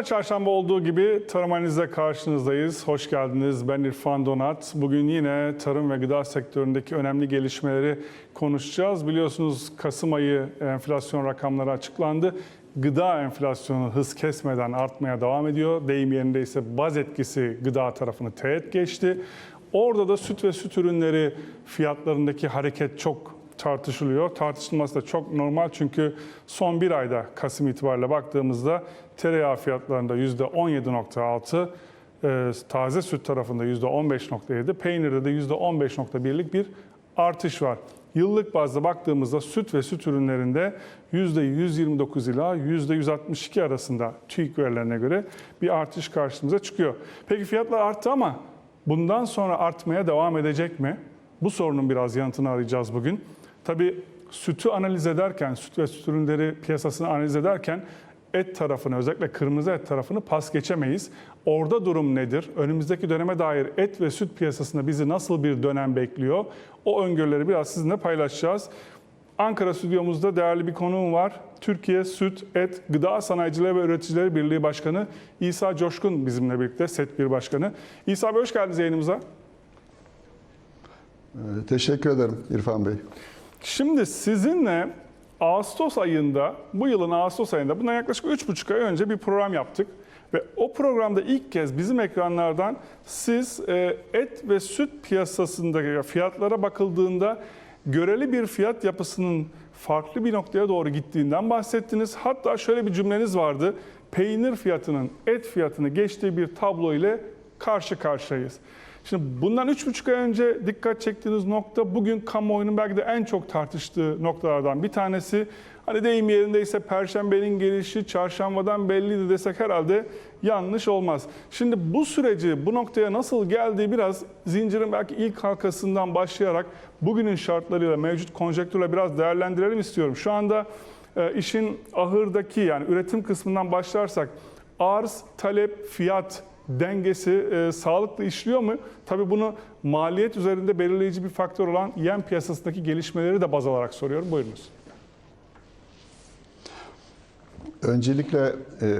Her çarşamba olduğu gibi tarım analizde karşınızdayız. Hoş geldiniz. Ben İrfan Donat. Bugün yine tarım ve gıda sektöründeki önemli gelişmeleri konuşacağız. Biliyorsunuz Kasım ayı enflasyon rakamları açıklandı. Gıda enflasyonu hız kesmeden artmaya devam ediyor. Deyim yerinde ise baz etkisi gıda tarafını teğet geçti. Orada da süt ve süt ürünleri fiyatlarındaki hareket çok tartışılıyor. Tartışılması da çok normal çünkü son bir ayda Kasım itibariyle baktığımızda tereyağı fiyatlarında %17.6, e, taze süt tarafında %15.7, peynirde de %15.1'lik bir artış var. Yıllık bazda baktığımızda süt ve süt ürünlerinde %129 ila %162 arasında TÜİK verilerine göre bir artış karşımıza çıkıyor. Peki fiyatlar arttı ama bundan sonra artmaya devam edecek mi? Bu sorunun biraz yanıtını arayacağız bugün. Tabii sütü analiz ederken, süt ve süt ürünleri piyasasını analiz ederken et tarafını, özellikle kırmızı et tarafını pas geçemeyiz. Orada durum nedir? Önümüzdeki döneme dair et ve süt piyasasında bizi nasıl bir dönem bekliyor? O öngörüleri biraz sizinle paylaşacağız. Ankara stüdyomuzda değerli bir konuğum var. Türkiye Süt, Et, Gıda Sanayicileri ve Üreticileri Birliği Başkanı İsa Coşkun bizimle birlikte, SET bir başkanı. İsa Bey hoş geldiniz yayınımıza. Ee, Teşekkür ederim İrfan Bey. Şimdi sizinle Ağustos ayında, bu yılın Ağustos ayında, bundan yaklaşık 3,5 ay önce bir program yaptık. Ve o programda ilk kez bizim ekranlardan siz e, et ve süt piyasasındaki fiyatlara bakıldığında göreli bir fiyat yapısının farklı bir noktaya doğru gittiğinden bahsettiniz. Hatta şöyle bir cümleniz vardı. Peynir fiyatının et fiyatını geçtiği bir tablo ile karşı karşıyayız. Şimdi bundan 3,5 ay önce dikkat çektiğiniz nokta bugün kamuoyunun belki de en çok tartıştığı noktalardan bir tanesi. Hani deyim yerindeyse perşembenin gelişi çarşambadan belliydi desek herhalde yanlış olmaz. Şimdi bu süreci bu noktaya nasıl geldiği biraz zincirin belki ilk halkasından başlayarak bugünün şartlarıyla mevcut konjektürle biraz değerlendirelim istiyorum. Şu anda e, işin ahırdaki yani üretim kısmından başlarsak arz, talep, fiyat dengesi e, sağlıklı işliyor mu? Tabii bunu maliyet üzerinde belirleyici bir faktör olan yem piyasasındaki gelişmeleri de baz alarak soruyorum. Buyurunuz. Öncelikle e,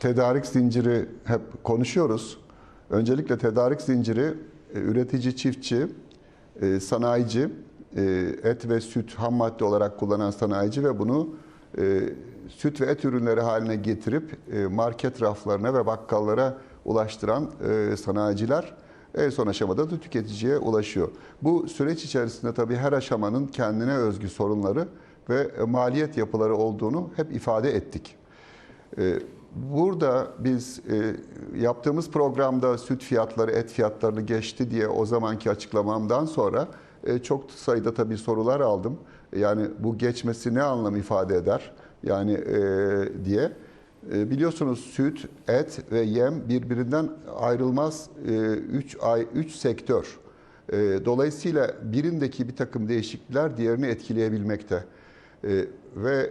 tedarik zinciri hep konuşuyoruz. Öncelikle tedarik zinciri e, üretici, çiftçi, e, sanayici, e, et ve süt ham madde olarak kullanan sanayici ve bunu e, süt ve et ürünleri haline getirip e, market raflarına ve bakkallara ulaştıran e, sanayiciler en son aşamada da tüketiciye ulaşıyor. Bu süreç içerisinde tabii her aşamanın kendine özgü sorunları ve e, maliyet yapıları olduğunu hep ifade ettik. E, Burada biz e, yaptığımız programda süt fiyatları, et fiyatlarını geçti diye o zamanki açıklamamdan sonra çok sayıda tabii sorular aldım. Yani bu geçmesi ne anlam ifade eder? Yani diye. E, biliyorsunuz süt, et ve yem birbirinden ayrılmaz 3 ay 3 sektör. E, dolayısıyla birindeki bir takım değişiklikler diğerini etkileyebilmekte. E, ve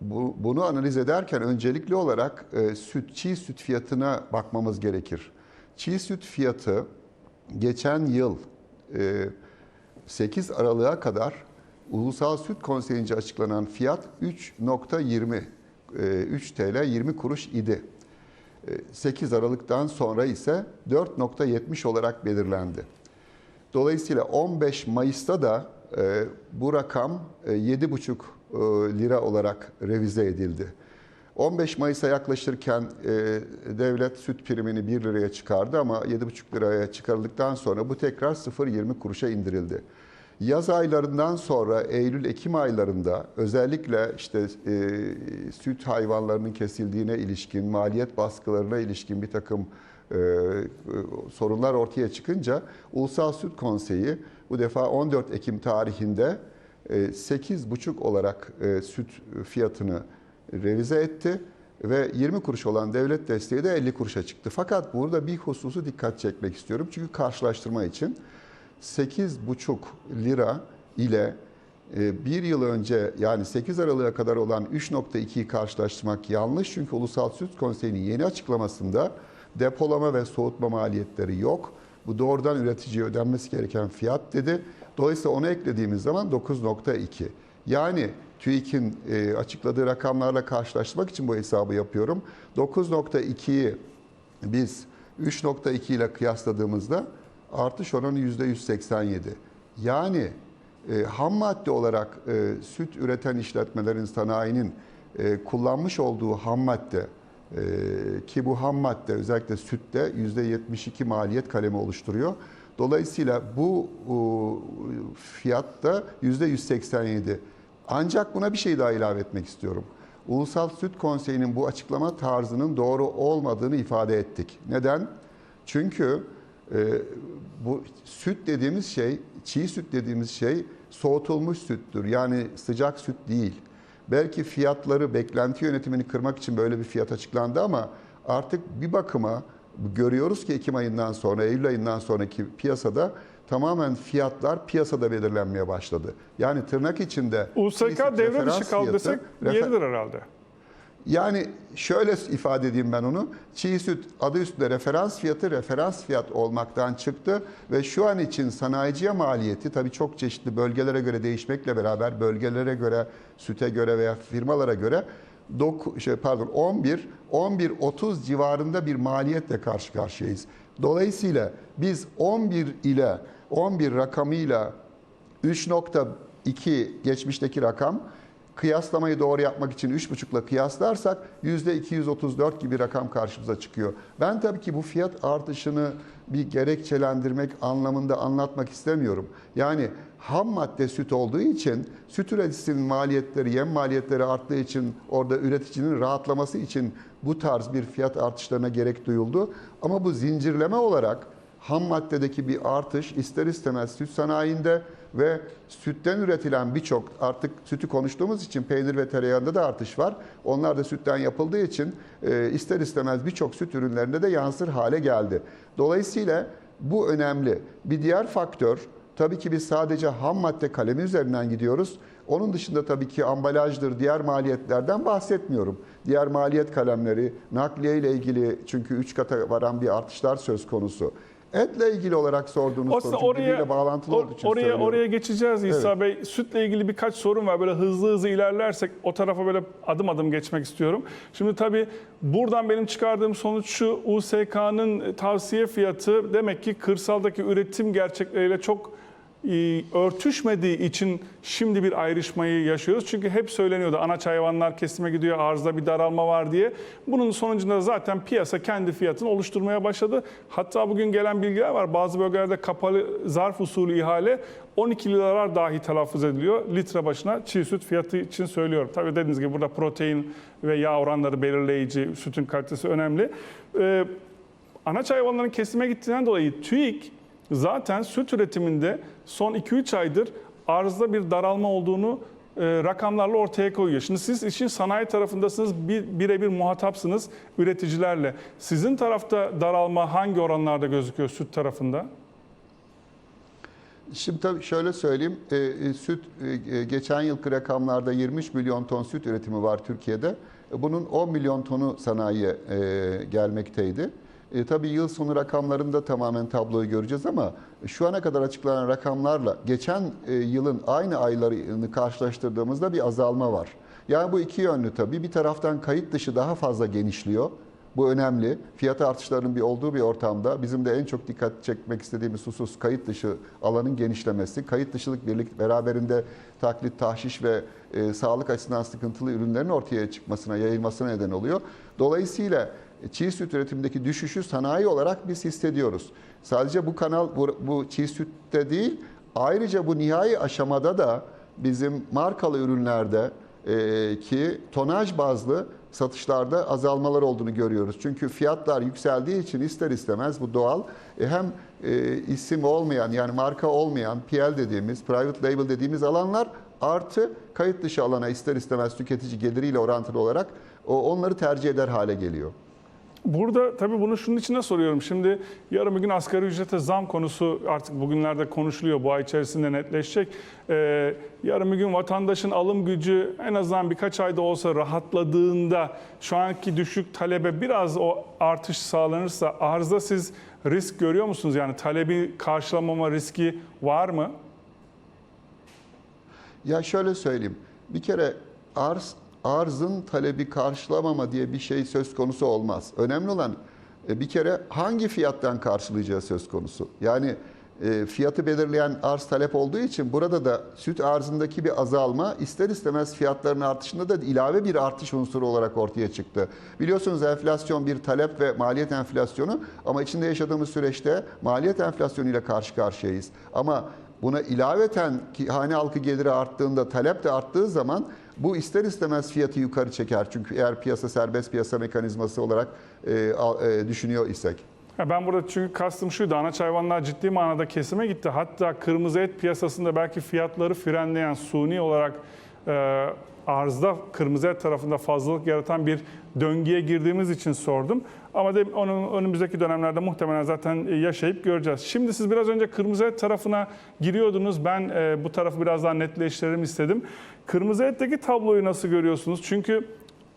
bu, bunu analiz ederken öncelikli olarak e, süt, çiğ süt fiyatına bakmamız gerekir. Çiğ süt fiyatı geçen yıl e, 8 Aralık'a kadar Ulusal Süt Konseyi'nce açıklanan fiyat 3.20 e, 3 TL 20 kuruş idi. E, 8 Aralık'tan sonra ise 4.70 olarak belirlendi. Dolayısıyla 15 Mayıs'ta da e, bu rakam e, 7,5 e, lira olarak revize edildi. 15 Mayıs'a yaklaşırken e, devlet süt primini 1 liraya çıkardı ama 7,5 liraya çıkarıldıktan sonra bu tekrar 0,20 kuruşa indirildi. Yaz aylarından sonra Eylül-Ekim aylarında özellikle işte e, süt hayvanlarının kesildiğine ilişkin, maliyet baskılarına ilişkin bir takım e, sorunlar ortaya çıkınca Ulusal Süt Konseyi bu defa 14 Ekim tarihinde 8,5 olarak e, süt fiyatını revize etti ve 20 kuruş olan devlet desteği de 50 kuruşa çıktı. Fakat burada bir hususu dikkat çekmek istiyorum. Çünkü karşılaştırma için 8,5 lira ile e, bir yıl önce yani 8 Aralık'a kadar olan 3.2'yi karşılaştırmak yanlış. Çünkü Ulusal Süt Konseyi'nin yeni açıklamasında depolama ve soğutma maliyetleri yok. Bu doğrudan üreticiye ödenmesi gereken fiyat dedi. Dolayısıyla onu eklediğimiz zaman 9.2. Yani TÜİK'in e, açıkladığı rakamlarla karşılaştırmak için bu hesabı yapıyorum. 9.2'yi biz 3.2 ile kıyasladığımızda artış oranı %187. Yani e, ham madde olarak e, süt üreten işletmelerin, sanayinin e, kullanmış olduğu ham madde e, ki bu ham madde özellikle sütte %72 maliyet kalemi oluşturuyor. Dolayısıyla bu e, fiyatta %187. Ancak buna bir şey daha ilave etmek istiyorum. Ulusal Süt Konseyi'nin bu açıklama tarzının doğru olmadığını ifade ettik. Neden? Çünkü bu süt dediğimiz şey, çiğ süt dediğimiz şey soğutulmuş süttür. Yani sıcak süt değil. Belki fiyatları, beklenti yönetimini kırmak için böyle bir fiyat açıklandı ama artık bir bakıma görüyoruz ki Ekim ayından sonra, Eylül ayından sonraki piyasada tamamen fiyatlar piyasada belirlenmeye başladı. Yani tırnak içinde USK devre dışı kaldı desek yeridir herhalde. Yani şöyle ifade edeyim ben onu. Çiğ süt adı üstünde referans fiyatı referans fiyat olmaktan çıktı ve şu an için sanayiciye maliyeti tabii çok çeşitli bölgelere göre değişmekle beraber bölgelere göre, süte göre veya firmalara göre doku, şey pardon 11 11 30 civarında bir maliyetle karşı karşıyayız. Dolayısıyla biz 11 ile 11 rakamıyla 3.2 geçmişteki rakam kıyaslamayı doğru yapmak için 3.5 ile kıyaslarsak %234 gibi rakam karşımıza çıkıyor. Ben tabii ki bu fiyat artışını bir gerekçelendirmek anlamında anlatmak istemiyorum. Yani ham madde süt olduğu için süt üreticisinin maliyetleri, yem maliyetleri arttığı için orada üreticinin rahatlaması için bu tarz bir fiyat artışlarına gerek duyuldu. Ama bu zincirleme olarak ham maddedeki bir artış ister istemez süt sanayinde ve sütten üretilen birçok artık sütü konuştuğumuz için peynir ve tereyağında da artış var. Onlar da sütten yapıldığı için e, ister istemez birçok süt ürünlerinde de yansır hale geldi. Dolayısıyla bu önemli. Bir diğer faktör tabii ki biz sadece ham madde kalemi üzerinden gidiyoruz. Onun dışında tabii ki ambalajdır, diğer maliyetlerden bahsetmiyorum. Diğer maliyet kalemleri, nakliye ile ilgili çünkü 3 kata varan bir artışlar söz konusu. Etle ilgili olarak sorduğunuz Aslında soru oraya bağlantılı or- olduğu için oraya söylüyorum. oraya geçeceğiz İsa Bey. Sütle ilgili birkaç sorun var. Böyle hızlı hızlı ilerlersek o tarafa böyle adım adım geçmek istiyorum. Şimdi tabii buradan benim çıkardığım sonuç şu. USK'nın tavsiye fiyatı demek ki kırsaldaki üretim gerçekleriyle çok örtüşmediği için şimdi bir ayrışmayı yaşıyoruz. Çünkü hep söyleniyordu anaç hayvanlar kesime gidiyor, arzda bir daralma var diye. Bunun sonucunda zaten piyasa kendi fiyatını oluşturmaya başladı. Hatta bugün gelen bilgiler var. Bazı bölgelerde kapalı zarf usulü ihale 12 liralar dahi telaffuz ediliyor. Litre başına çiğ süt fiyatı için söylüyorum. Tabii dediğiniz gibi burada protein ve yağ oranları belirleyici, sütün kalitesi önemli. Ee, anaç hayvanların kesime gittiğinden dolayı TÜİK zaten süt üretiminde son 2-3 aydır arzda bir daralma olduğunu e, rakamlarla ortaya koyuyor. Şimdi siz işin sanayi tarafındasınız, bir, birebir muhatapsınız üreticilerle. Sizin tarafta daralma hangi oranlarda gözüküyor süt tarafında? Şimdi tabii şöyle söyleyeyim. E, e, süt e, geçen yılki rakamlarda 23 milyon ton süt üretimi var Türkiye'de. E, Bunun 10 milyon tonu sanayiye e, gelmekteydi. E, tabii yıl sonu rakamlarında tamamen tabloyu göreceğiz ama şu ana kadar açıklanan rakamlarla geçen e, yılın aynı aylarını karşılaştırdığımızda bir azalma var. Yani bu iki yönlü tabii. Bir taraftan kayıt dışı daha fazla genişliyor. Bu önemli. Fiyat artışlarının bir olduğu bir ortamda bizim de en çok dikkat çekmek istediğimiz husus kayıt dışı alanın genişlemesi. Kayıt dışılık birlik beraberinde taklit, tahşiş ve e, sağlık açısından sıkıntılı ürünlerin ortaya çıkmasına, yayılmasına neden oluyor. Dolayısıyla çiğ süt üretimindeki düşüşü sanayi olarak biz hissediyoruz. Sadece bu kanal, bu, bu çiğ sütte değil, ayrıca bu nihai aşamada da bizim markalı ürünlerde e, ki tonaj bazlı satışlarda azalmalar olduğunu görüyoruz. Çünkü fiyatlar yükseldiği için ister istemez bu doğal e, hem e, isim olmayan yani marka olmayan PL dediğimiz, private label dediğimiz alanlar artı kayıt dışı alana ister istemez tüketici geliriyle orantılı olarak o onları tercih eder hale geliyor. Burada tabii bunu şunun içine soruyorum. Şimdi yarın bir gün asgari ücrete zam konusu artık bugünlerde konuşuluyor. Bu ay içerisinde netleşecek. Ee, yarın gün vatandaşın alım gücü en azından birkaç ayda olsa rahatladığında şu anki düşük talebe biraz o artış sağlanırsa arzda siz risk görüyor musunuz? Yani talebi karşılamama riski var mı? Ya şöyle söyleyeyim. Bir kere arz arzın talebi karşılamama diye bir şey söz konusu olmaz. Önemli olan e, bir kere hangi fiyattan karşılayacağı söz konusu. Yani e, fiyatı belirleyen arz talep olduğu için burada da süt arzındaki bir azalma ister istemez fiyatların artışında da ilave bir artış unsuru olarak ortaya çıktı. Biliyorsunuz enflasyon bir talep ve maliyet enflasyonu ama içinde yaşadığımız süreçte maliyet enflasyonuyla karşı karşıyayız. Ama Buna ilaveten ki hane halkı geliri arttığında talep de arttığı zaman bu ister istemez fiyatı yukarı çeker. Çünkü eğer piyasa serbest piyasa mekanizması olarak e, e, düşünüyor isek. Ben burada çünkü kastım şuydu, anaç hayvanlar ciddi manada kesime gitti. Hatta kırmızı et piyasasında belki fiyatları frenleyen, suni olarak arzda kırmızı et tarafında fazlalık yaratan bir döngüye girdiğimiz için sordum. Ama de, onun önümüzdeki dönemlerde muhtemelen zaten yaşayıp göreceğiz. Şimdi siz biraz önce kırmızı et tarafına giriyordunuz. Ben e, bu tarafı biraz daha netleştirelim istedim. Kırmızı etteki tabloyu nasıl görüyorsunuz? Çünkü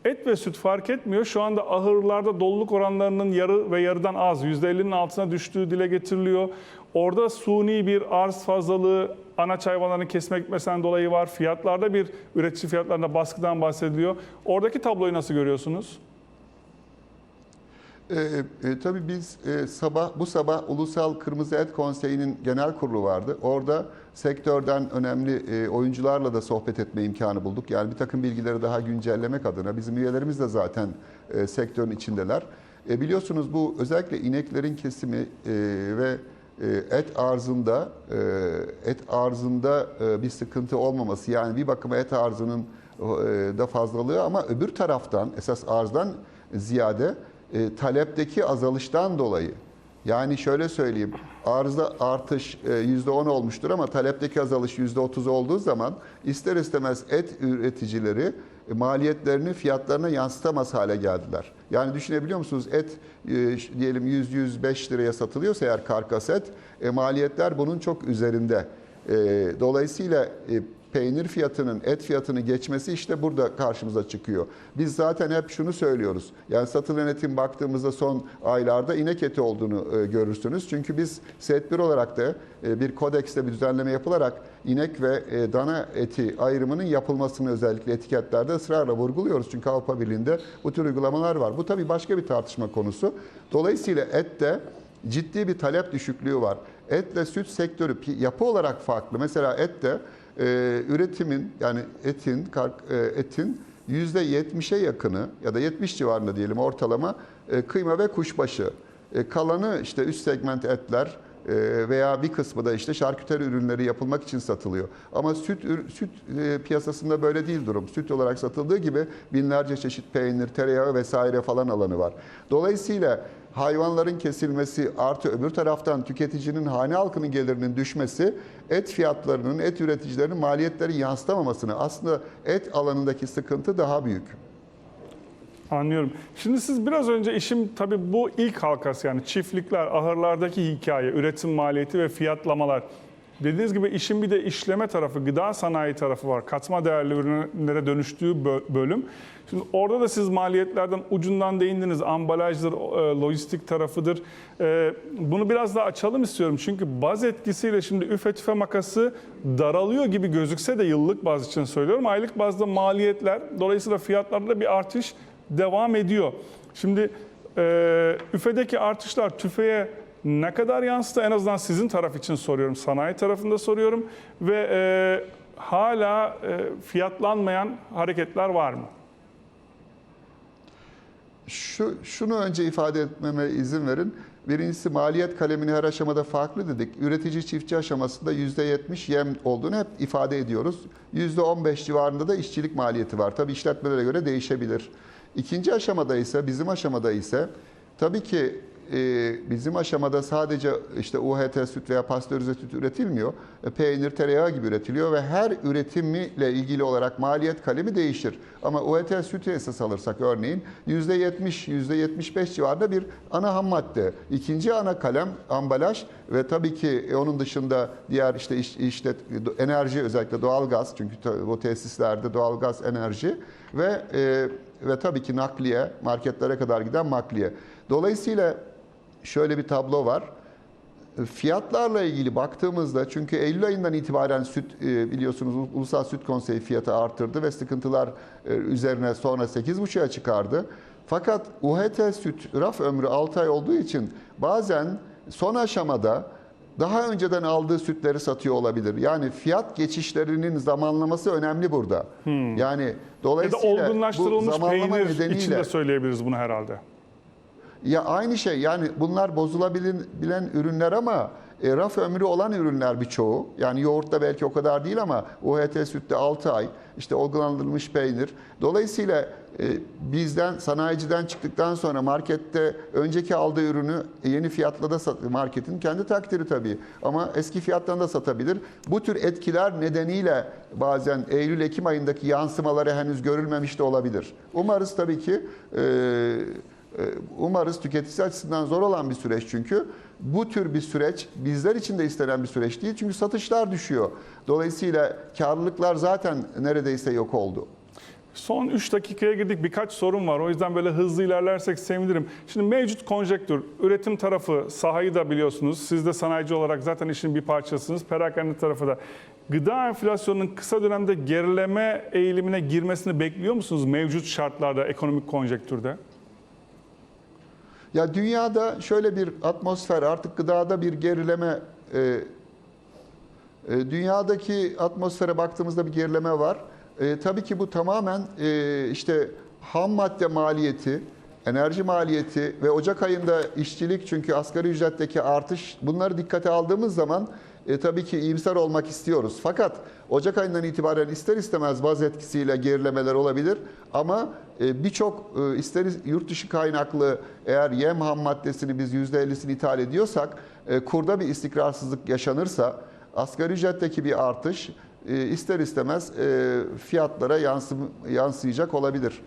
Et ve süt fark etmiyor. Şu anda ahırlarda doluluk oranlarının yarı ve yarıdan az, %50'nin altına düştüğü dile getiriliyor. Orada suni bir arz fazlalığı anaç hayvanlarını kesme gitmesinden dolayı var. Fiyatlarda bir üretici fiyatlarında baskıdan bahsediliyor. Oradaki tabloyu nasıl görüyorsunuz? E, e, tabii biz e, sabah bu sabah Ulusal Kırmızı Et Konseyi'nin genel kurulu vardı. Orada sektörden önemli e, oyuncularla da sohbet etme imkanı bulduk. Yani bir takım bilgileri daha güncellemek adına bizim üyelerimiz de zaten e, sektörün içindeler. E, biliyorsunuz bu özellikle ineklerin kesimi e, ve et arzında e, et arzında e, bir sıkıntı olmaması. Yani bir bakıma et arzının e, da fazlalığı ama öbür taraftan esas arzdan ziyade talepteki azalıştan dolayı. Yani şöyle söyleyeyim arzda artış e, %10 olmuştur ama talepteki azalış %30 olduğu zaman ister istemez et üreticileri maliyetlerini fiyatlarına yansıtamaz hale geldiler. Yani düşünebiliyor musunuz et e, diyelim 100-105 liraya satılıyorsa eğer karkas et e, maliyetler bunun çok üzerinde. E, Dolayısıyla e, peynir fiyatının et fiyatını geçmesi işte burada karşımıza çıkıyor. Biz zaten hep şunu söylüyoruz. Yani satılan etin baktığımızda son aylarda inek eti olduğunu e, görürsünüz. Çünkü biz SET1 olarak da e, bir kodekste bir düzenleme yapılarak inek ve e, dana eti ayrımının yapılmasını özellikle etiketlerde ısrarla vurguluyoruz. Çünkü Avrupa Birliği'nde bu tür uygulamalar var. Bu tabii başka bir tartışma konusu. Dolayısıyla ette ciddi bir talep düşüklüğü var. Etle süt sektörü yapı olarak farklı. Mesela ette e, üretimin yani etin kar- e, etin yüzde 70'e yakını ya da 70 civarında diyelim ortalama e, kıyma ve kuşbaşı. E, kalanı işte üst segment etler e, veya bir kısmı da işte şarküteri ürünleri yapılmak için satılıyor. Ama süt süt e, piyasasında böyle değil durum. Süt olarak satıldığı gibi binlerce çeşit peynir, tereyağı vesaire falan alanı var. Dolayısıyla hayvanların kesilmesi artı öbür taraftan tüketicinin hane halkının gelirinin düşmesi et fiyatlarının, et üreticilerinin maliyetleri yansıtamamasını aslında et alanındaki sıkıntı daha büyük. Anlıyorum. Şimdi siz biraz önce işim tabii bu ilk halkası yani çiftlikler, ahırlardaki hikaye, üretim maliyeti ve fiyatlamalar. Dediğiniz gibi işin bir de işleme tarafı, gıda sanayi tarafı var. Katma değerli ürünlere dönüştüğü bö- bölüm. Şimdi orada da siz maliyetlerden ucundan değindiniz. Ambalajdır, e, lojistik tarafıdır. E, Bunu biraz daha açalım istiyorum. Çünkü baz etkisiyle şimdi üfe tüfe makası daralıyor gibi gözükse de yıllık baz için söylüyorum. Aylık bazda maliyetler, dolayısıyla fiyatlarda da bir artış devam ediyor. Şimdi e, üfedeki artışlar tüfeğe ne kadar yansıdı? En azından sizin taraf için soruyorum. Sanayi tarafında soruyorum. Ve e, hala e, fiyatlanmayan hareketler var mı? Şu, şunu önce ifade etmeme izin verin. Birincisi maliyet kalemini her aşamada farklı dedik. Üretici çiftçi aşamasında %70 yem olduğunu hep ifade ediyoruz. %15 civarında da işçilik maliyeti var. Tabii işletmelere göre değişebilir. İkinci aşamada ise bizim aşamada ise tabii ki e, bizim aşamada sadece işte UHT süt veya pastörize süt üretilmiyor. E, Peynir, tereyağı gibi üretiliyor ve her üretimiyle ilgili olarak maliyet kalemi değişir. Ama UHT sütü esas alırsak örneğin %70, %75 civarında bir ana ham madde. İkinci ana kalem ambalaj ve tabii ki e, onun dışında diğer işte iş, işlet, enerji özellikle doğalgaz çünkü bu tesislerde doğalgaz enerji ve e, ve tabii ki nakliye, marketlere kadar giden nakliye. Dolayısıyla şöyle bir tablo var. fiyatlarla ilgili baktığımızda çünkü Eylül ayından itibaren süt e, biliyorsunuz Ulusal Süt Konseyi fiyatı arttırdı ve sıkıntılar e, üzerine sonra 8,5'a çıkardı. Fakat UHT süt raf ömrü 6 ay olduğu için bazen son aşamada daha önceden aldığı sütleri satıyor olabilir. Yani fiyat geçişlerinin zamanlaması önemli burada. Yani Ya da dolayısıyla bu olgunlaştırılmış zamanlama peynir için nedeniyle de söyleyebiliriz bunu herhalde. Ya aynı şey yani bunlar bozulabilen bilen ürünler ama e, raf ömrü olan ürünler birçoğu. Yani yoğurtta belki o kadar değil ama UHT sütte 6 ay, işte olgulandırılmış peynir. Dolayısıyla e, bizden, sanayiciden çıktıktan sonra markette önceki aldığı ürünü yeni fiyatla da sat, marketin kendi takdiri tabii. Ama eski fiyattan da satabilir. Bu tür etkiler nedeniyle bazen Eylül-Ekim ayındaki yansımaları henüz görülmemiş de olabilir. Umarız tabii ki e, Umarız tüketici açısından zor olan bir süreç çünkü. Bu tür bir süreç bizler için de istenen bir süreç değil. Çünkü satışlar düşüyor. Dolayısıyla karlılıklar zaten neredeyse yok oldu. Son 3 dakikaya girdik. Birkaç sorun var. O yüzden böyle hızlı ilerlersek sevinirim. Şimdi mevcut konjektür, üretim tarafı, sahayı da biliyorsunuz. Siz de sanayici olarak zaten işin bir parçasınız. Perakende tarafı da. Gıda enflasyonunun kısa dönemde gerileme eğilimine girmesini bekliyor musunuz mevcut şartlarda, ekonomik konjektürde? Ya dünyada şöyle bir atmosfer artık gıdada bir gerileme e, e, dünyadaki atmosfere baktığımızda bir gerileme var. E, tabii ki bu tamamen e, işte ham madde maliyeti, enerji maliyeti ve Ocak ayında işçilik çünkü asgari ücretteki artış bunları dikkate aldığımız zaman e, tabii ki iyimser olmak istiyoruz. Fakat Ocak ayından itibaren ister istemez baz etkisiyle gerilemeler olabilir. Ama e, birçok e, ister yurt dışı kaynaklı eğer yem ham maddesini biz %50'sini ithal ediyorsak e, kurda bir istikrarsızlık yaşanırsa asgari ücretteki bir artış e, ister istemez e, fiyatlara yansım, yansıyacak olabilir.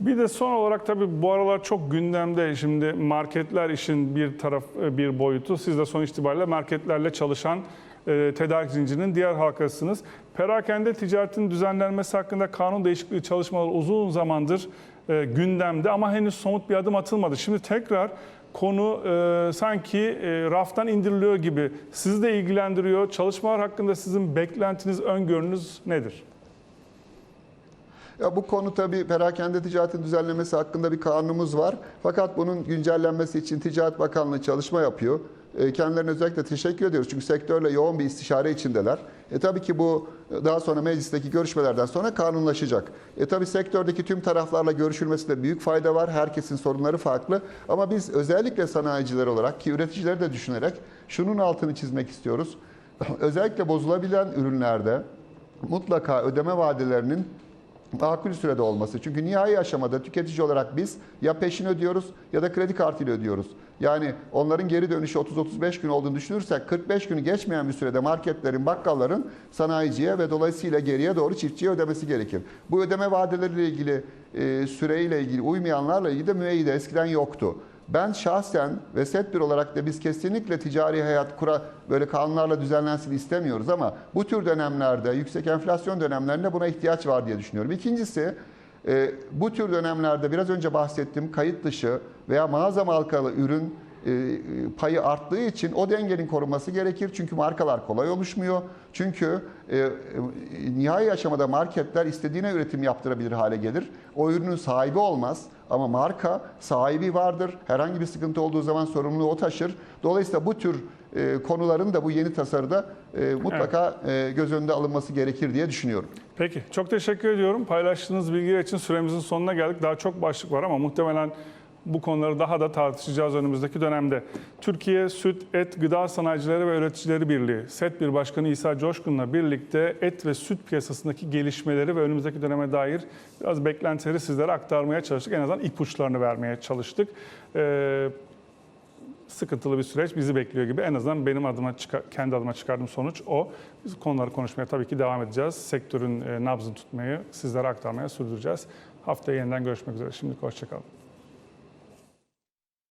Bir de son olarak tabii bu aralar çok gündemde şimdi marketler işin bir taraf bir boyutu. Siz de sonuç itibariyle marketlerle çalışan e, tedarik zincirinin diğer halkasısınız. Perakende ticaretin düzenlenmesi hakkında kanun değişikliği çalışmaları uzun zamandır e, gündemde ama henüz somut bir adım atılmadı. Şimdi tekrar konu e, sanki e, raftan indiriliyor gibi sizi de ilgilendiriyor. Çalışmalar hakkında sizin beklentiniz, öngörünüz nedir? Ya bu konu tabii perakende ticaretin düzenlemesi hakkında bir kanunumuz var. Fakat bunun güncellenmesi için Ticaret Bakanlığı çalışma yapıyor. E, Kendilerine özellikle teşekkür ediyoruz. Çünkü sektörle yoğun bir istişare içindeler. E tabii ki bu daha sonra meclisteki görüşmelerden sonra kanunlaşacak. E tabii sektördeki tüm taraflarla görüşülmesinde büyük fayda var. Herkesin sorunları farklı. Ama biz özellikle sanayiciler olarak ki üreticileri de düşünerek şunun altını çizmek istiyoruz. Özellikle bozulabilen ürünlerde mutlaka ödeme vadelerinin makul sürede olması. Çünkü nihai aşamada tüketici olarak biz ya peşin ödüyoruz ya da kredi kartıyla ödüyoruz. Yani onların geri dönüşü 30-35 gün olduğunu düşünürsek 45 günü geçmeyen bir sürede marketlerin, bakkalların sanayiciye ve dolayısıyla geriye doğru çiftçiye ödemesi gerekir. Bu ödeme vadeleriyle ilgili e, süreyle ilgili uymayanlarla ilgili de müeyyide eskiden yoktu. Ben şahsen ve setbir olarak da biz kesinlikle ticari hayat kura böyle kanunlarla düzenlensin istemiyoruz ama bu tür dönemlerde, yüksek enflasyon dönemlerinde buna ihtiyaç var diye düşünüyorum. İkincisi e, bu tür dönemlerde biraz önce bahsettiğim kayıt dışı veya mağaza markalı ürün e, payı arttığı için o dengenin korunması gerekir. Çünkü markalar kolay oluşmuyor. Çünkü e, e, nihai aşamada marketler istediğine üretim yaptırabilir hale gelir. O ürünün sahibi olmaz. Ama marka sahibi vardır. Herhangi bir sıkıntı olduğu zaman sorumluluğu o taşır. Dolayısıyla bu tür e, konuların da bu yeni tasarıda e, mutlaka e, göz önünde alınması gerekir diye düşünüyorum. Peki, çok teşekkür ediyorum. Paylaştığınız bilgiler için süremizin sonuna geldik. Daha çok başlık var ama muhtemelen bu konuları daha da tartışacağız önümüzdeki dönemde. Türkiye Süt, Et, Gıda Sanayicileri ve Üreticileri Birliği, SET1 Başkanı İsa Coşkun'la birlikte et ve süt piyasasındaki gelişmeleri ve önümüzdeki döneme dair biraz beklentileri sizlere aktarmaya çalıştık. En azından ipuçlarını vermeye çalıştık. Ee, sıkıntılı bir süreç bizi bekliyor gibi. En azından benim adıma kendi adıma çıkardığım sonuç o. Biz konuları konuşmaya tabii ki devam edeceğiz. Sektörün e, nabzını tutmayı sizlere aktarmaya sürdüreceğiz. Haftaya yeniden görüşmek üzere. Şimdilik hoşçakalın.